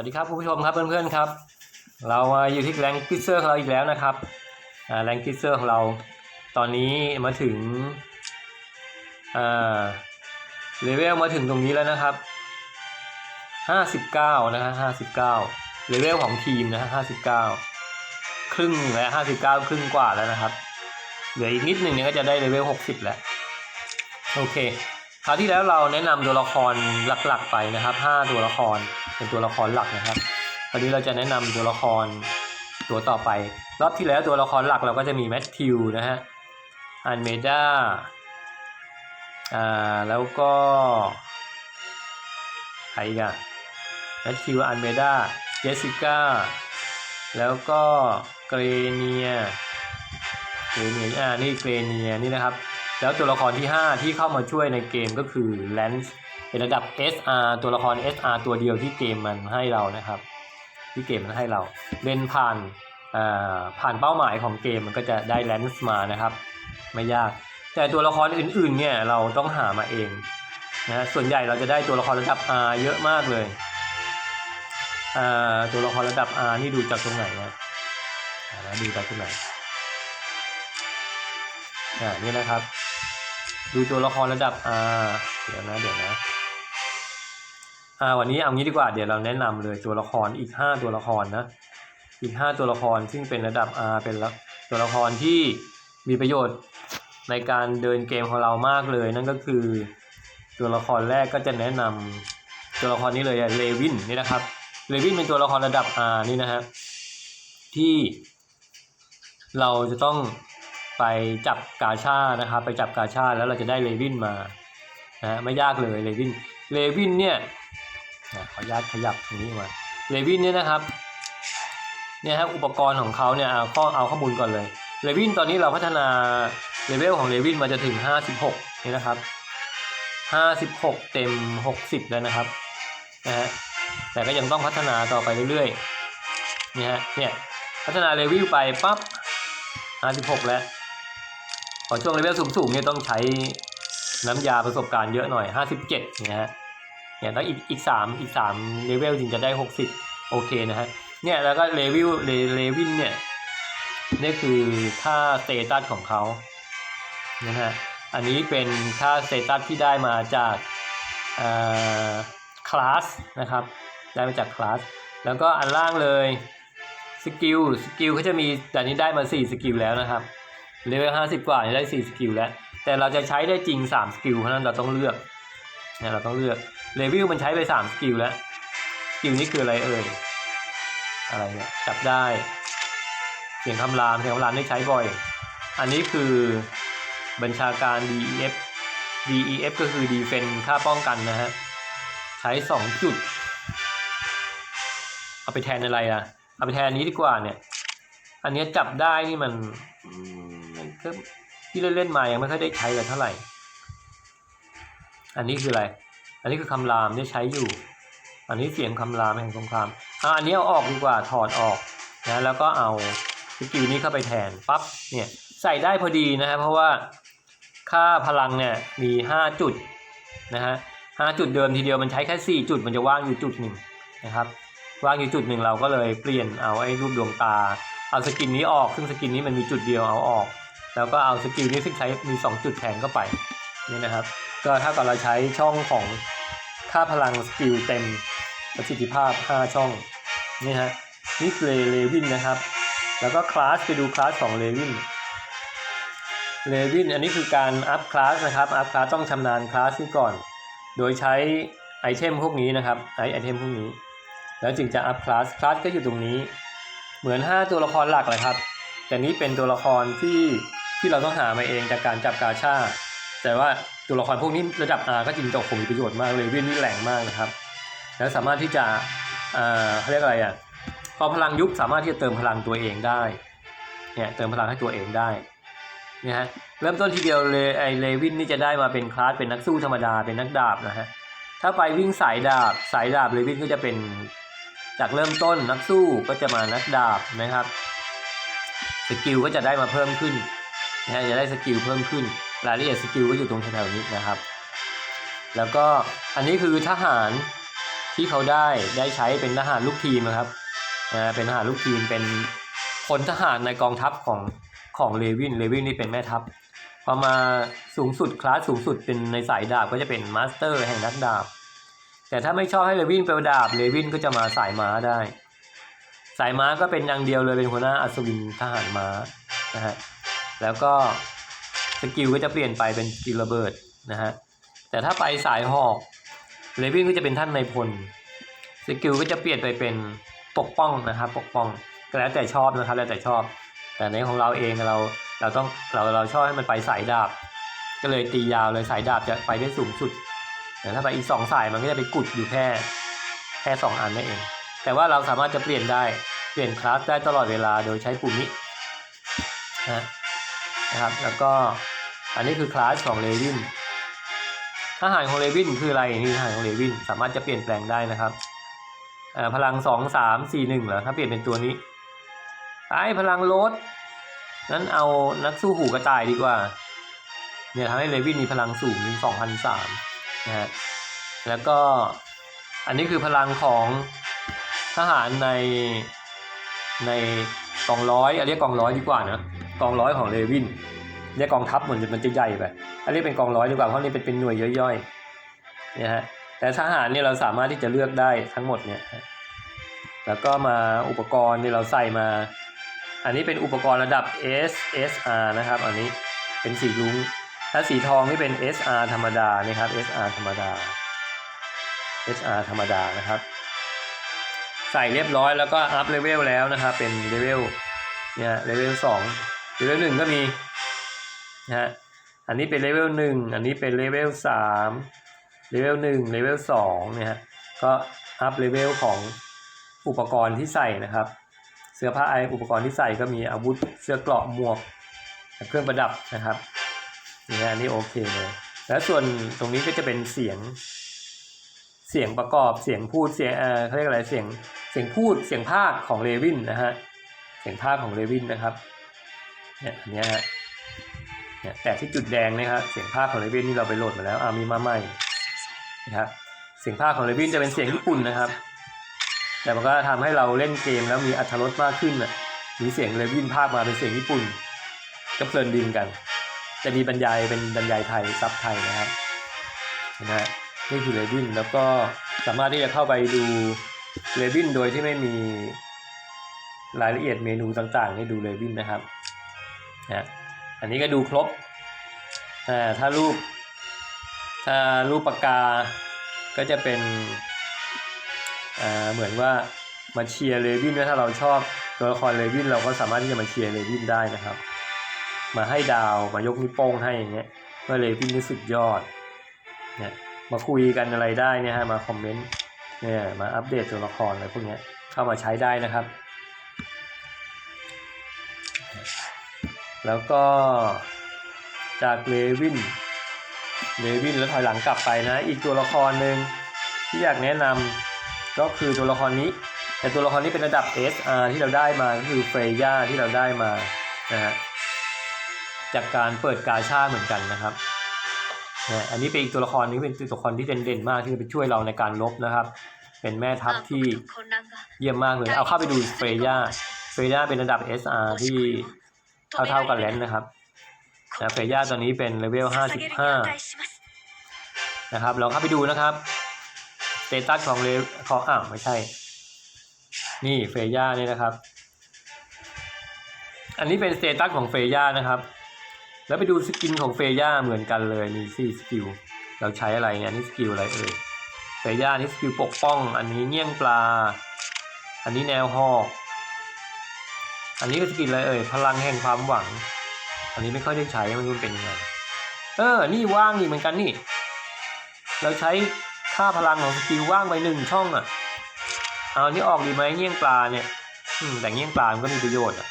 วัสดีครับผู้ชมครับเพื่อนๆครับ เรามาอยู่ที่แรงกิเซอร์ของเราอีกแล้วนะครับแรงกิเซอร์ของเราตอนนี้มาถึงเลเวลมาถึงตรงนี้แล้วนะครับห้าสิบเก้านะฮะห้าสิบเก้าเลเวลของทีมนะฮะห้าสิบเก้าครึ่งแล้วห้าสิบเก้าครึ่งกว่าแล้วนะครับเหลืออีกนิดหนึ่งเนี่ยก็จะได้เลเวลหกสิบแล้วโอเคคราวที่แล้วเราแนะนำตัวละครหลักๆไปนะครับห้าตัวละคร เป็นตัวละครหลักนะครับคราวนี้เราจะแนะนำตัวละครตัวต่อไป รอบที่แล้วตัวละครหลักเราก็จะมีแมทธิวนะฮะอันเมดาอ่าแล้วก็ใครอีกันแมทธิวอันเมดาเจสสิก้าแล้วก็เกรเนียเกรเนียอ่านี่เกรเนียนี่นะครับ แล้วตัวละครที่ 5 ที่เข้ามาช่วยในเกมก็คือ Lance เป็นระดับ SR ตัวละคร SR ตัวเดียวที่เกมมันให้เรานะครับ ที่เกมมันให้เราเล่นผ่านอ่าผ่านเป้าหมายของเกมมันก็จะได้ Lance มานะครับ ไม่ยาก แต่ตัวละครอื่นๆเนี่ยเราต้องหามาเองนะส่วนใหญ่เราจะได้ตัวละครระดับ R เยอะมากเลยอ่าตัวละครระดับ R นี่ดูจากตรงไหนนะดูจากตรงไหนอ่านี่นะครับ ดูตัวละครระดับ R เดี๋ยวนะเดี๋ยวนะ อ่าวันนี้เอางี้ดีกว่าเดี๋ยวเราแนะนำเลยตัวละครอีก 5 ตัวละครนะอีก 5 ตัวละครซึ่งเป็นระดับ R เป็นตัวละครที่มีประโยชน์ในการเดินเกมของเรามากเลย นั่นก็คือตัวละครแรกก็จะแนะนำตัวละครนี้เลยเลวินนี่นะครับเลวินเป็นตัวละครระดับ R นี่นะฮะที่เราจะต้องไปจับกาชานะครับไปจับกาชาแล้วเราจะได้เลวินมานะฮะไม่ยากเลยเลวินเลวินเนี่ย ขออนุญาตขยับตรงนี้มาเลวินเนี่ยนะครับเนี่ยฮะอุปกรณ์ของเขาเนี่ยเอาข้อเอาข้อมูลก่อนเลยเลวินตอนนี้เราพัฒนาเลเวลของเลวินมาจะถึง 56นี่นะครับ 56 เต็ม 60 แล้วนะครับนะฮะแต่ก็ยังต้องพัฒนาต่อไปเรื่อยๆเนี่ยฮะเนี่ยพัฒนาเลเวลไปปั๊บ 56 แล้วพอช่วงเลเวลสูงๆเนี่ยต้องใช้น้ำยาประสบการณ์เยอะหน่อย 57เนี่ยฮะ เนี่ยต้องอีกอีก3อีก3เลเวลถึงจะได้60โอเคนะฮะเนี่ยแล้วก็เลเวลเลเลวินเนี่ยนี่คือค่าสเตตัสของเขานะฮะอันนี้เป็นค่าสเตตัสที่ได้มาจากคลาสนะครับได้มาจากคลาสแล้วก็อันล่างเลยสกิลสกิลเขาจะมีแต่นี้ได้มา 4 สกิลแล้วนะครับเลเวลห้าสิบกว่าเนี่ยได้สี่สกิลแล้ว แต่เราจะใช้ได้จริงสามสกิลเพราะฉะนั้นเราต้องเลือกเนี่ยเราต้องเลือก เลเวลมันใช้ไปสามสกิลแล้วสกิลนี้คืออะไรเอ่ย อะไรเนี่ยจับได้ เสียงคำรามเสียงคำรามได้ใช้บ่อย อันนี้คือบัญชาการ DEF DEF ก็คือ Defense ค่าป้องกันนะฮะ ใช้สองจุด เอาไปแทนอะไรอะ เอาไปแทนนี้ดีกว่าเนี่ย อันนี้จับได้นี่มันอืมมันก็ที่เล่นๆมายังไม่ค่อยได้ใช้กันเท่าไหร่ อันนี้คืออะไร นนี้คือคำรามที่ใช้อยู่ อันนี้เสียงคำรามแห่งสงครามอะอันนี้เอาออกดีกว่าถอดออกนะแล้วก็เอาสกิลนี้เข้าไปแทนปั๊บเนี่ยใส่ได้พอดีนะฮะเพราะว่าค่าพลังเนี่ยมีห้าจุดนะฮะห้าจุดเดิมทีเดียวมันใช้แค่สี่จุดมันจะว่างอยู่จุดหนึ่งนะครับว่างอยู่จุดหนึ่งเราก็เลยเปลี่ยนเอาไอ้รูปดวงตา เอาสกินนี้ออกซึ่งสกินนี้มันมีจุดเดียวเอาออก แล้วก็เอาสกิลนี้ซึ่งใช้มี 2 จุดแทนเข้าไปนี่นะครับ ก็ถ้ากับเราใช้ช่องของ ค่าพลังสกิลเต็มประสิทธิภาพ 5 ช่อง นี่ฮะนี่คือเลวินนะครับ แล้วก็คลาสไปดูคลาสของเลวินเลวินอันนี้คือการอัพคลาสนะครับอัพคลาสต้องชำนาญคลาสนี้ก่อน โดยใช้ไอเทมพวกนี้นะครับไอไอเทมพวกนี้ แล้วจึงจะอัพคลาสคลาสก็อยู่ตรงนี้ เหมือน 5 ตัวละครหลักเลยครับ แต่นี้เป็นตัวละครที่ที่เราต้องหามาเองจากการจับกาชา แต่ว่าตัวละครพวกนี้ระดับ R ก็จริงจะคงมีประโยชน์มากเลยวินนี่แหลงมากนะครับ แล้วสามารถที่จะอ่าเขาเรียกอะไรอะพอพลังยุบสามารถที่จะเติมพลังตัวเองได้เนี่ยเติมพลังให้ตัวเองได้เนี่ยฮะเริ่มต้นทีเดียวเลยไอเลวินนี่จะได้มาเป็นคลาสเป็นนักสู้ธรรมดาเป็นนักดาบนะฮะถ้าไปวิ่งสายดาบสายดาบเลวินก็จะเป็นจากเริ่มต้นนักสู้ก็จะมานักดาบนะครับสกิลก็จะได้มาเพิ่มขึ้นนะฮะจะได้สกิลเพิ่มขึ้น รายละเอียดสกิลก็อยู่ตรงแถวๆนี้นะครับ แล้วก็อันนี้คือทหารที่เขาได้ได้ใช้เป็นทหารลูกทีมนะครับอ่าเป็นทหารลูกทีมเป็นพลทหารในกองทัพของของเลวินเลวินนี่เป็นแม่ทัพพอมาสูงสุดคลาสสูงสุดเป็นในสายดาบก็จะเป็นมาสเตอร์แห่งนักดาบ แต่ถ้าไม่ชอบให้เลวินไปดาบเลวินก็จะมาสายม้าได้ สายม้าก็เป็นอย่างเดียวเลยเป็นหัวหน้าอัศวินทหารม้านะฮะแล้วก็ สกิลก็จะเปลี่ยนไปเป็นสกิลระเบิดนะฮะแต่ถ้าไปสายหอกเลวินก็จะเป็นท่านในพลสกิลก็จะเปลี่ยนไปเป็นปกป้องนะครับปกป้องก็แล้วแต่ชอบนะครับแล้วแต่ชอบ แต่ในของเราเองเราเราต้องเราเราชอบให้มันไปสายดาบ ก็เลยตียาวเลยสายดาบจะไปได้สูงสุดแต่ถ้าไปอีกสองสายมันก็จะไปกุดอยู่แค่แค่สองอันนั่นเอง แต่ว่าเราสามารถจะเปลี่ยนได้เปลี่ยนคลาสได้ตลอดเวลาโดยใช้ปุ่มนี้นะ นะครับ แล้วก็อันนี้คือคลาสของเลวินทหารของเลวินคืออะไรนี่ทหารของเลวินสามารถจะเปลี่ยนแปลงได้นะครับพลังสองสามสี่หนึ่งเหรอถ้าเปลี่ยนเป็นตัวนี้ไอ้พลังลดนั้นเอานักสู้หูกระต่ายดีกว่าเนี่ยทำให้เลวินมีพลังสูงถึงสองพันสามนะฮะแล้วก็อันนี้คือพลังของทหารในในกองร้อยอันเรียกกองร้อยดีกว่านะ กองร้อยของเลวินเรียกองทัพเหมือนมันจะใหญ่ไปอันนี้เป็นกองร้อยดีกว่าเพราะนี่เป็นเป็นหน่วยย่อยๆเนี่ยฮะแต่ทหารเนี่ยเราสามารถที่จะเลือกได้ทั้งหมดเนี่ยแล้วก็มาอุปกรณ์ที่เราใส่มา อันนี้เป็นอุปกรณ์ระดับ SSR นะครับ อันนี้เป็นสีรุ้งถ้าสีทองนี่เป็น SR ธรรมดานะครับ SR ธรรมดา SR ธรรมดานะครับ ใส่เรียบร้อยแล้วก็อัพเลเวลแล้วนะครับ เป็นเลเวลเนี่ยเลเวลสอง เลเวลหนึ่งก็มีนะฮะอันนี้เป็นเลเวลหนึ่งอันนี้เป็นเลเวลสามเลเวลหนึ่งเลเวลสองเนี่ยฮะก็อัพเลเวลของอุปกรณ์ที่ใส่นะครับ เสื้อผ้าไออุปกรณ์ที่ใส่ก็มีอาวุธเสื้อเกราะหมวก เครื่องประดับนะครับนี่ฮะอันนี่โอเคเลยแล้วส่วนตรงนี้ก็จะเป็นเสียงเสียงประกอบเสียงพูดเสียงเออเขาเรียกอะไรเสียงเสียงพูดเสียงภาคของเลวินนะฮะเสียงภาคของเลวินนะครับ เนี่ยอันเนี้ยฮะเนี่ยแต่ที่จุดแดงนะครับเสียงภาคของเลวินนี่เราไปโหลดมาแล้วอ่ามีมาใหม่นะครับเสียงภาคของเลวินจะเป็นเสียงญี่ปุ่นนะครับ แต่มันก็ทำให้เราเล่นเกมแล้วมีอรรถรสมากขึ้นอะมีเสียงเลวินภาคมาเป็นเสียงญี่ปุ่น ก็เพลินดินกัน จะมีบรรยายเป็นบรรยายไทยซับไทยนะครับนะฮะนี่คือเลวินแล้วก็สามารถที่จะเข้าไปดูเลวินโดยที่ไม่มีรายละเอียดเมนูต่างๆ ให้ดูเลวินนะครับ นะอันนี้ก็ดูครบถ้ารูปถ้ารูปปากกา ก็จะเป็นเหมือนว่ามาเชียร์เลวินถ้าเราชอบตัวละครเลวินเราก็สามารถที่จะมาเชียร์เลวินได้นะครับ มาให้ดาวมายกนิ้วโป้งให้อย่างเงี้ยก็เลยพี่นี่สุดยอดเนี่ยมาคุยกันอะไรได้เนี่ยฮะมาคอมเมนต์เนี่ยมาอัปเดตตัวละครอะไรพวกเนี้ยเข้ามาใช้ได้นะครับ แล้วก็จากเลวิน เลวินแล้วถอยหลังกลับไปนะ อีกตัวละครหนึ่งที่อยากแนะนำก็คือตัวละครนี้ แต่ตัวละครนี้เป็นระดับ SR ที่เราได้มาก็คือเฟรย่าที่เราได้มานะฮะจากการเปิดกาชาเหมือนกันนะครับนะอันนี้เป็นอีกตัวละครนี้เป็นตัวละครที่เด่นๆมากที่จะไปช่วยเราในการลบนะครับ เป็นแม่ทัพที่เยี่ยมมากเลย เอาเข้าไปดูเฟรย่าเฟรย่าเป็นระดับ SR ที่ เท่าๆกับแลนด์นะครับนะเฟย่าตอนนี้เป็นเลเวล 55 นะครับ เราเข้าไปดูนะครับสเตตัสของเลของอ้าวไม่ใช่ นี่เฟย่านี่นะครับ อันนี้เป็นสเตตัสของเฟย่านะครับ แล้วไปดูสกินของเฟย่าเหมือนกันเลยนี่สี่สกิล เราใช้อะไรเนี่ยนี่สกิลอะไรเอ่ยเฟย่านี่สกิลปกป้อง อันนี้เงี้ยงปลา อันนี้แนวหอก อันนี้ก็สกิลอะไรเอ่ยพลังแห่งความหวัง อันนี้ไม่ค่อยได้ใช้มันรู้เป็นยังไงเออ นี่ว่างนี่เหมือนกันนี่ เราใช้ค่าพลังของสกิลว่างไปหนึ่งช่องอะ เอานี้ออกดีไหมเงี้ยงปลาเนี่ยอืมแต่เงี้ยงปลามันก็มีประโยชน์อะ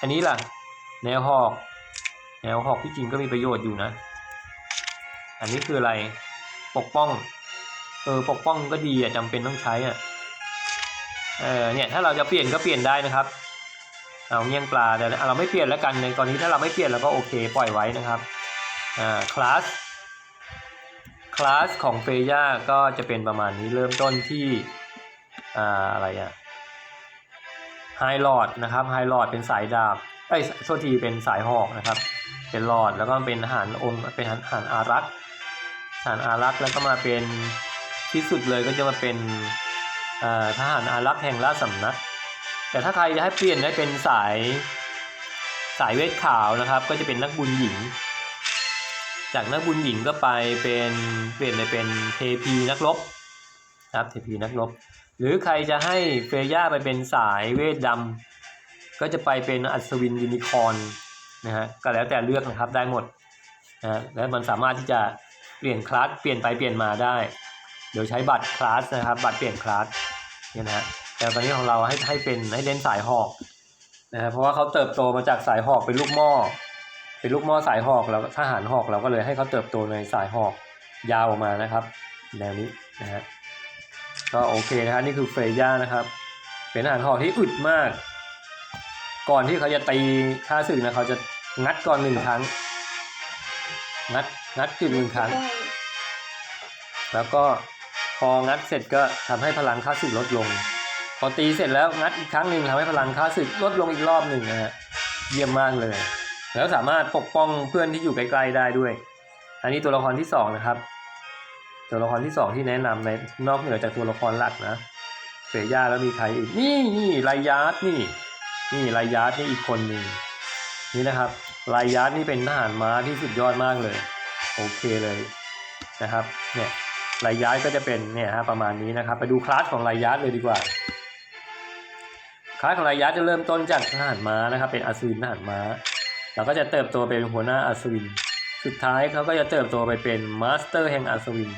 อันนี้ล่ะ แนวหอก แนวหอกที่จริงก็มีประโยชน์อยู่นะ อันนี้คืออะไร ปกป้อง เออ ปกป้องก็ดีอะจำเป็นต้องใช้อะ เออเนี่ยถ้าเราจะเปลี่ยนก็เปลี่ยนได้นะครับ เอาเงี้ยงปลาแต่เราไม่เปลี่ยนแล้วกันในกรณีถ้าเราไม่เปลี่ยนเราก็โอเคปล่อยไว้นะครับอ่าคลาสคลาสของเฟย่าก็จะเป็นประมาณนี้เริ่มต้นที่อ่าอะไรอะไฮลอดนะครับไฮลอดเป็นสายดาบเอ้โทษทีเป็นสายหอกนะครับ เป็นหลอดแล้วก็เป็นหารองค์เป็นหารอารักหารอารักแล้วก็มาเป็นที่สุดเลยก็จะมาเป็น ทหารอารักษ์แห่งราชสำนัก แต่ถ้าใครจะให้เปลี่ยนได้เป็นสายสายเวทขาวนะครับ ก็จะเป็นนักบุญหญิง จากนักบุญหญิงก็ไปเป็นเปลี่ยนไปเป็นเทพีนักรบนะครับเทพีนักรบ หรือใครจะให้เฟย่าไปเป็นสายเวทดำก็จะไปเป็นอัศวินยูนิคอนนะฮะก็แล้วแต่เลือกนะครับได้หมดนะฮะและมันสามารถที่จะเปลี่ยนคลาสเปลี่ยนไปเปลี่ยนมาได้ โดยใช้บัตรคลาสนะครับ บัตรเปลี่ยนคลาสเนี่ยนะฮะแต่ตอนนี้ของเราให้ให้เป็นให้เล่นสายหอกนะฮะเพราะว่าเขาเติบโตมาจากสายหอกเป็นลูกหม้อเป็นลูกหม้อสายหอกแล้วทหารหอกเราก็เลยให้เขาเติบโตในสายหอกยาวออกมานะครับแนวนี้นะฮะก็โอเคนะครับนี่คือเฟรย่านะครับ เป็นทหารหอกที่อึดมาก ก่อนที่เขาจะตีข้าศึกนะเขาจะงัดก่อนหนึ่งครั้งงัดงัดขึ้นหนึ่งครั้ง แล้วก็พ องัดเสร็จก็ทำให้พลังข้าศึกลดลง พอตีเสร็จแล้วงัดอีกครั้งหนึ่งทำให้พลังข้าศึกลดลงอีกรอบหนึ่งนะฮะเยี่ยมมากเลย แล้วสามารถปกป้องเพื่อนที่อยู่ใกล้ๆได้ด้วย อันนี้ตัวละครที่สองนะครับตัวละครที่สองที่แนะนำในนอกเหนือจากตัวละครหลักนะเฟย่าแล้วมีใครอีกนี่นี่ไลยาร์ดนี่ นี่ไลยาร์ดนี่อีกคนหนึ่งนี่นะครับไลยาร์ดนี่เป็นทหารม้าที่สุดยอดมากเลย โอเคเลยนะครับเนี่ย ไลยาร์ดก็จะเป็นเนี่ยฮะประมาณนี้นะครับ ไปดูคลาสของไลยาร์ดเลยดีกว่า คลาสของไลยาร์ดจะเริ่มต้นจากทหารม้านะครับ เป็นอัศวินทหารม้า แล้วก็จะเติบโตเป็นหัวหน้าอัศวิน สุดท้ายเขาก็จะเติบโตไปเป็นมาสเตอร์แห่งอัศวิน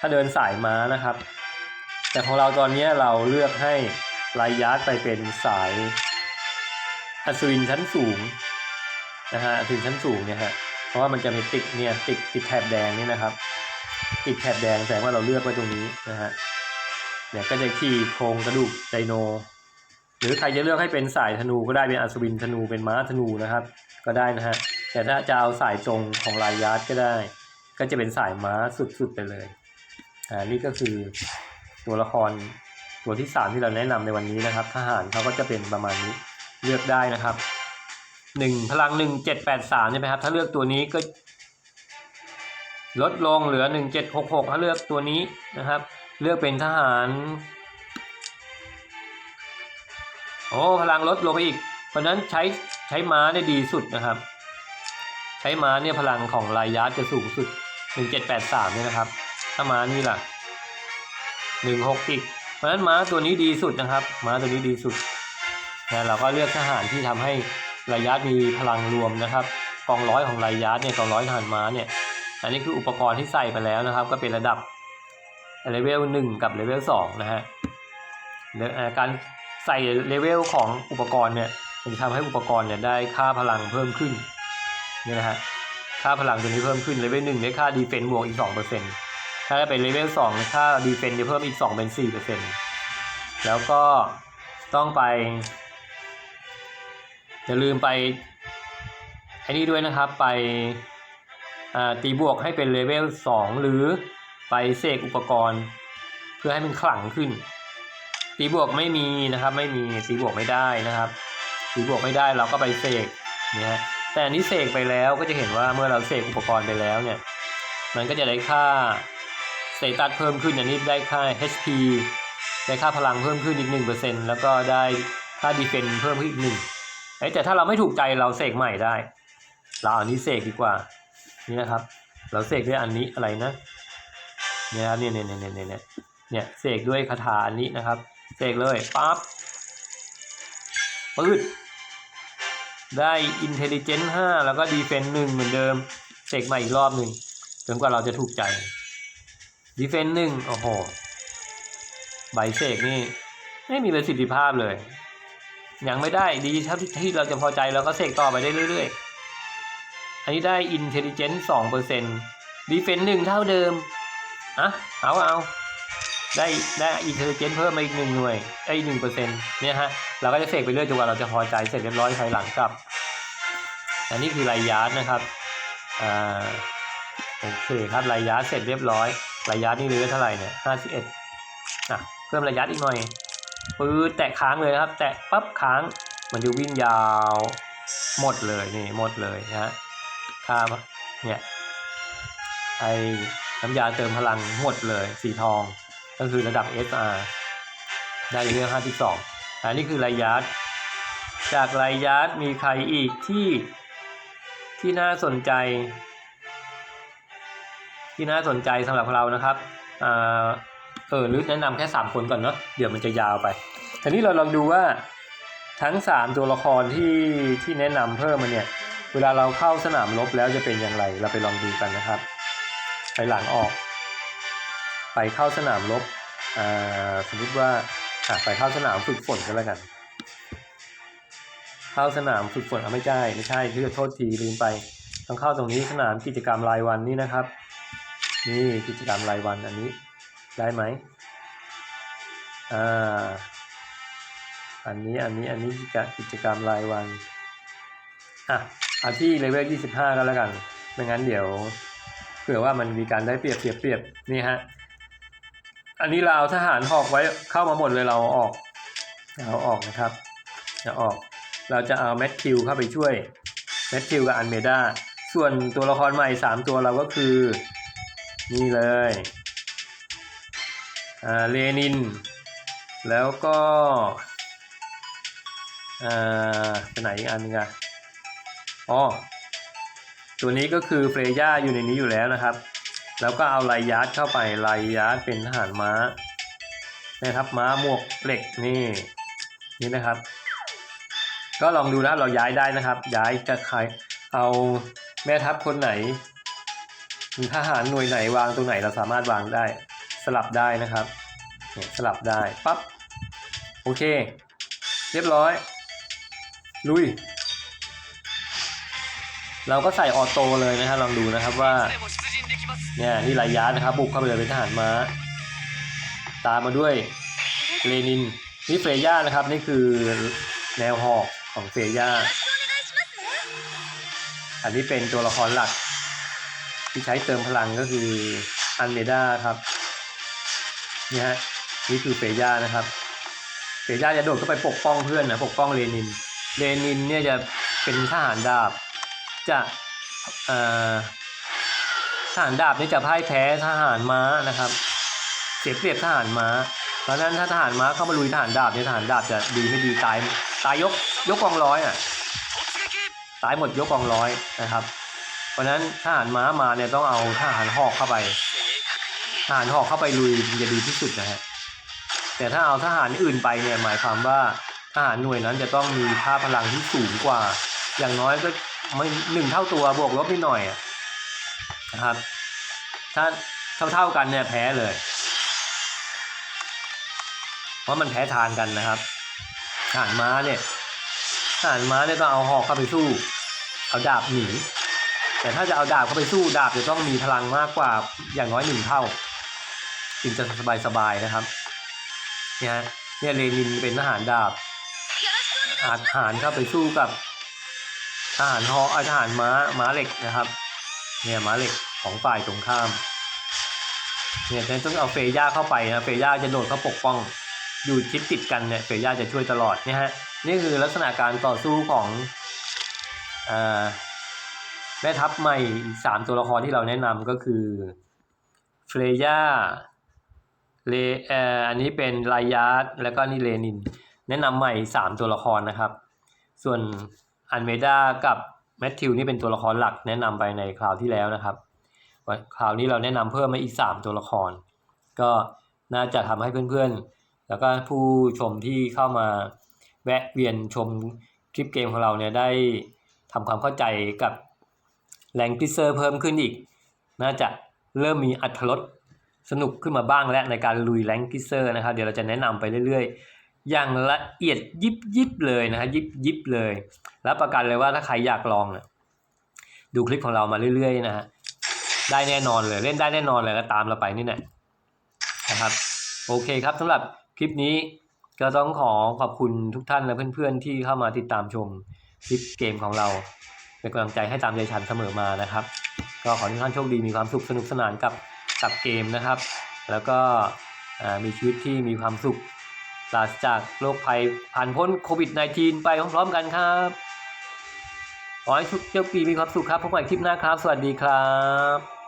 ถ้าเดินสายม้านะครับ แต่ของเราตอนนี้เราเลือกให้ไลยาร์ดไปเป็นสายอัศวินชั้นสูงนะฮะอัศวินชั้นสูงเนี่ยฮะเพราะว่ามันจะมีติดเนี่ยติดติดแถบแดงนี่นะครับ ติดแถบแดงแสดงว่าเราเลือกไว้ตรงนี้นะฮะเนี่ยก็จะขี่โครงกระดูกไดโน หรือใครจะเลือกให้เป็นสายธนูก็ได้เป็นอัศวินธนูเป็นม้าธนูนะครับ ก็ได้นะฮะแต่ถ้าจะเอาสายตรงของลายยาร์ดก็ได้ ก็จะเป็นสายม้าสุดๆไปเลยอ่านี่ก็คือตัวละครตัวที่สามที่เราแนะนำในวันนี้นะครับ ทหารเขาก็จะเป็นประมาณนี้เลือกได้นะครับหนึ่งพลังหนึ่งเจ็ดแปดสามใช่ไหมครับ ถ้าเลือกตัวนี้ก็ ลดลงเหลือหนึ่งเจ็ดหกหกถ้าเลือกตัวนี้นะครับ เลือกเป็นทหาร โอ้พลังลดลงไปอีก เพราะนั้นใช้ใช้ม้าได้ดีสุดนะครับ ใช้ม้าเนี่ยพลังของลายยาจะสูงสุด 1783เนี่ยนะครับ ถ้าม้านี่ล่ะ 16อีก เพราะนั้นม้าตัวนี้ดีสุดนะครับ ม้าตัวนี้ดีสุดนะเราก็เลือกทหารที่ทำให้ลายยามีพลังรวมนะครับ กองร้อยของลายยาเนี่ยกองร้อยทหารม้าเนี่ย อันนี้คืออุปกรณ์ที่ใส่ไปแล้วนะครับ ก็เป็นระดับเลเวลหนึ่งกับเลเวลสองนะฮะการใส่เลเวลของอุปกรณ์เนี่ยมันจะทำให้อุปกรณ์เนี่ยได้ค่าพลังเพิ่มขึ้นเนี่ยนะฮะค่าพลังตัวนี้เพิ่มขึ้นเลเวลหนึ่งได้ค่าดีเฟนต์บวกอีกสองเปอร์เซ็นต์ถ้าเป็นเลเวลสองค่าดีเฟนต์จะเพิ่มอีกสองเป็นสี่เปอร์เซ็นต์แล้วก็ต้องไปอย่าลืมไปไอ้นี่ด้วยนะครับไป ตีบวกให้เป็นเลเวล2หรือไปเสกอุปกรณ์ เพื่อให้มันขลังขึ้น ตีบวกไม่มีนะครับ ไม่มีตีบวกไม่ได้นะครับ ตีบวกไม่ได้เราก็ไปเสกเนี่ยแต่อันนี้เสกไปแล้วก็จะเห็นว่าเมื่อเราเสกอุปกรณ์ไปแล้วเนี่ยมันก็จะได้ค่าสเตตัสเพิ่มขึ้นอันนี้ได้ค่า HP ได้ค่าพลังเพิ่มขึ้นอีก 1%แล้วก็ได้ค่าดีเฟนเพิ่มขึ้นอีกหนึ่งเอ้แต่ถ้าเราไม่ถูกใจเราเสกใหม่ได้ เราเอาอันนี้เสกดีกว่า นี่นะครับ เราเสกด้วยอันนี้อะไรนะเนี่ยครับเนี่ยเนี่ยเนี่ยเนี่ยเนี่ยเนี่ยเสกด้วยคาถาอันนี้นะครับเสกเลยปั๊บปืดได้ intelligence 5แล้วก็ defense 1เหมือนเดิมเสกใหม่อีกรอบหนึ่งจนกว่าเราจะถูกใจ defense 1โอ้โหใบเสกนี่ไม่มีประสิทธิภาพเลย ยังไม่ได้ดีเท่าที่ที่เราจะพอใจเราก็เสกต่อไปได้เรื่อย ๆ อันนี้ได้ intelligence สองเปอร์เซ็นต์ defense หนึ่งเท่าเดิมอะเอาเอาได้ได้ intelligence เพิ่มมาอีกหนึ่งหน่วยไอ้หนึ่งเปอร์เซ็นต์เนี่ยฮะ เราก็จะเสกไปเรื่อยจนกว่าเราจะพอใจเสร็จเรียบร้อยภายหลังกลับ อันนี้คือรายยาร์ดนะครับอ่าโอเคครับระยะเสร็จเรียบร้อยระยะนี่เหลือเท่าไหร่เนี่ยห้าสิบเอ็ดอะเพิ่มระยะอีกหน่อยปื๊ดแตะค้างเลยครับ แตะปั๊บค้างมันจะวิ่งยาว หมดเลยนี่หมดเลยนะฮะ ค่าเนี่ยไอน้ำยาเติมพลังหมดเลยสีทอง ก็คือระดับ SR ได้เรื่อง52 อันนี้คือระยะจากระยะมีใครอีกที่ที่น่าสนใจ ที่น่าสนใจสำหรับเรานะครับอ่าเออหรือแนะนำแค่ 3 คนก่อนเนาะเดี๋ยวมันจะยาวไปทีนี้เราลองดูว่าทั้ง 3 ตัวละครที่ที่แนะนำเพิ่มมาเนี่ย เวลาเราเข้าสนามรบแล้วจะเป็นอย่างไร เราไปลองดูกันนะครับ ไปหลังออก ไปเข้าสนามรบสมมติว่าอะไปเข้าสนามฝึกฝนกันแล้วกัน เข้าสนามฝึกฝนเอาไม่ใช่ไม่ใช่ที่โทษทีลืมไป ต้องเข้าตรงนี้สนามกิจกรรมรายวันนี่นะครับ นี่กิจกรรมรายวันอันนี้ได้ไหมอ่าอันนี้อันนี้อันนี้กิจกรรมรายวันอะ เอาที่เลเวล25 ก็แล้วกัน ไม่งั้นเดี๋ยวเผื่อว่ามันมีการได้เปรียบเปรียบเปรียบนี่ฮะ อันนี้เราเอาทหารหอกไว้เข้ามาหมดเลยเราออกเอาออกนะครับเอาออก เราจะเอาแมทคิวเข้าไปช่วยแมทคิวกับอันเมดาส่วนตัวละครใหม่ 3 ตัวเราก็คือ นี่เลยอ่าเลนิน แล้วก็อ่าตัวไหนอีกอันนึงอะ อ๋อตัวนี้ก็คือเฟรย่าอยู่ในนี้อยู่แล้วนะครับ แล้วก็เอาไลยาร์ดเข้าไปไลยาร์ดเป็นทหารม้านะครับ ม้าหมวกเหล็กนี่นี่นะครับ ก็ลองดูนะเราย้ายได้นะครับ ย้ายจะใครเอาแม่ทัพคนไหนทหารหน่วยไหนวางตรงไหนเราสามารถวางได้สลับได้นะครับเนี่ยสลับได้ปั๊บโอเค เรียบร้อย ลุย เราก็ใส่ออโต้เลยนะครับลองดูนะครับว่าเนี่ยนี่รายยานะครับบุกเข้าไปเลยเป็นทหารม้า ตามมาด้วยเลนินนี่เฟย่านะครับนี่คือแนวหอกของเฟย่าอันนี้เป็นตัวละครหลัก ที่ใช้เติมพลังก็คืออันเมดาครับนี่ฮะนี่คือเฟย่านะครับเฟย่าจะโดดเข้าไปปกป้องเพื่อนนะปกป้องเลนินเลนินเนี่ยจะเป็นทหารดาบ จะทหารดาบนี่จะพ่ายแพ้ทหารม้านะครับ เสียเปรียบทหารม้า เพราะฉะนั้นถ้าทหารม้าเข้ามาลุยทหารดาบเนี่ยทหารดาบจะดีไม่ดีตายตายยกยกกองร้อยอะตายหมดยกกองร้อยนะครับ เพราะฉะนั้นทหารม้ามาเนี่ยต้องเอาทหารหอกเข้าไปทหารหอกเข้าไปลุยจะดีที่สุดนะฮะแต่ถ้าเอาทหารอื่นไปเนี่ยหมายความว่าทหารหน่วยนั้นจะต้องมีค่าพลังที่สูงกว่า อย่างน้อยก็ หนึ่งเท่าตัวบวกลบนิดหน่อยนะครับ ถ้าเท่าๆกันเนี่ยแพ้เลย เพราะมันแพ้ทานกันนะครับทหารม้าเนี่ยทหารม้าเนี่ยต้องเอาหอกเข้าไปสู้ เอาดาบหนีแต่ถ้าจะเอาดาบเข้าไปสู้ดาบจะต้องมีพลังมากกว่าอย่างน้อยหนึ่งเท่าจึงจะสบายๆนะครับ เนี่ยเนี่ยเลนินเป็นทหารดาบอาจหารเข้าไปสู้กับ ทหารฮอไอยทหารม้าม้าเหล็กนะครับ เนี่ยม้าเหล็กของฝ่ายตรงข้าม เนี่ยแต่ต้องเอาเฟย่าเข้าไปนะเฟย่าจะโดดเข้าปกป้อง อยู่ชิดติดกันเนี่ยเฟย่าจะช่วยตลอดเนี่ยฮะนี่คือลักษณะการต่อสู้ของอแม่ทัพใหม่อีกสามตัวละครที่เราแนะนำก็คือเฟรย่าเลเอ่ออันนี้เป็นไลยาร์ดแล้วก็นี่เลนิน แนะนำใหม่สามตัวละครนะครับ ส่วน อันเมดากับแมทธิวนี่เป็นตัวละครหลักแนะนำไปในคราวที่แล้วนะครับวันคราวนี้เราแนะนำเพิ่มมาอีกสามตัวละคร ก็น่าจะทำให้เพื่อนๆ แล้วก็ผู้ชมที่เข้ามาแวะเวียนชมคลิปเกมของเราเนี่ยได้ทำความเข้าใจกับแรงพิเซอร์เพิ่มขึ้นอีก น่าจะเริ่มมีอัตรสสนุกขึ้นมาบ้างแล้วในการลุยแรงกิเซอร์นะครับ เดี๋ยวเราจะแนะนำไปเรื่อยๆ อย่างละเอียดยิบยิบเลยนะฮะยิบยิบเลย รับประกันเลยว่าถ้าใครอยากลองเนี่ยดูคลิปของเรามาเรื่อยๆนะฮะได้แน่นอนเลยเล่นได้แน่นอนเลยก็ตามเราไปนี่แหละนะครับโอเคครับสำหรับคลิปนี้ก็ต้องขอขอบคุณทุกท่านและเพื่อนๆ ที่เข้ามาติดตามชมคลิปเกมของเราเป็นกำลังใจให้ตามใจฉันเสมอมานะครับ ก็ขอทุกท่านโชคดีมีความสุขสนุกสนานกับกับเกมนะครับ แล้วก็มีชีวิตที่มีความสุขปราศจากโรคภัยผ่านพ้นโควิด -19 ไปพร้อมๆกันครับ ขอให้ทุกเจ้าปีมีความสุขครับพบกันคลิปหน้าครับ สวัสดีครับ